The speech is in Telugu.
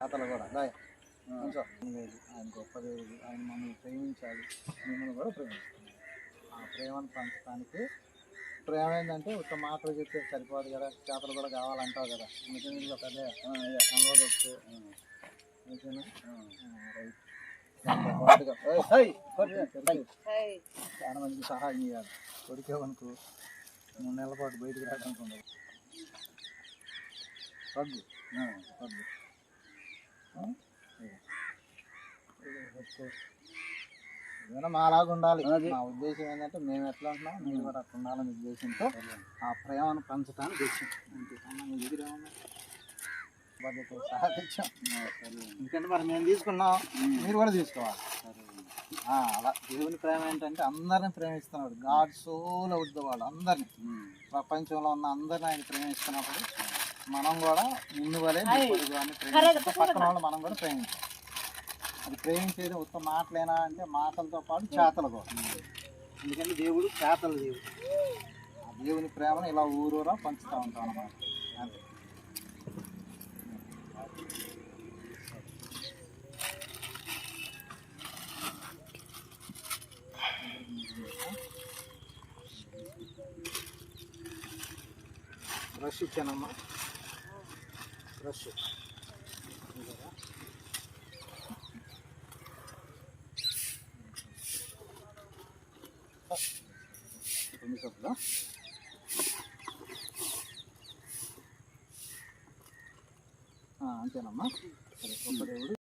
తాతలు కూడా. దాయ్ లేదు ఆయన గొప్ప దేవుడు. ఆయన మమ్మల్ని ప్రేమించాలి. మిమ్మల్ని కూడా ప్రేమిస్తున్నాడు ఆ ప్రేమను పంచడానికి ప్రేమ ఏంటంటే ఒక మాటలు చెప్తే సరిపోదు కదా. చేతలు కూడా కావాలంటావు కదా. అందుకని ఇదిగో పెద్ద చెప్తే ఓకేనా? రైట్. చాలా మందికి సహాయం చేయాలి. కొరికేవనుకో మూడు నెలల పాటు బయటికి రావడానికి ఉండదు. తగ్గు తగ్గు ఏదైనా మాలాగా ఉండాలి. నా ఉద్దేశం ఏంటంటే మేము ఎట్లా ఉంటున్నాం మీరు కూడా అట్లా ఉండాలనే ఉద్దేశంతో ఆ ప్రేమను పంచడానికి మీ దగ్గర బాధ్యత తెచ్చాం. ఎందుకంటే మరి మేము తీసుకున్నాం. మీరు కూడా తీసుకోవాలి. అలా దేవుని ప్రేమ ఏంటంటే అందరిని ప్రేమిస్తున్నాడు గాడ్ సోల్ అవుట్ ద వాళ్ళు అందరిని. ప్రపంచంలో ఉన్న అందరిని ఆయన ప్రేమిస్తున్నప్పుడు మనం కూడా నిన్ను వలే. పక్కన వాళ్ళు మనం కూడా ప్రేమించాలి అది ప్రేమించేది ఉత్తమ మాటలేనా అంటే మాటలతో పాటు చేతలు కూడా. ఎందుకంటే దేవుడు చేతల దేవుడు. ఆ దేవుని ప్రేమను ఇలా ఊరూరా పంచుతూ ఉంటాం అన్నమాట. అంతే బ్రష్ ఇచ్చానమ్మా. ఫ్రెష్ అంతేనమ్మా. సరే గొప్ప దేవుడు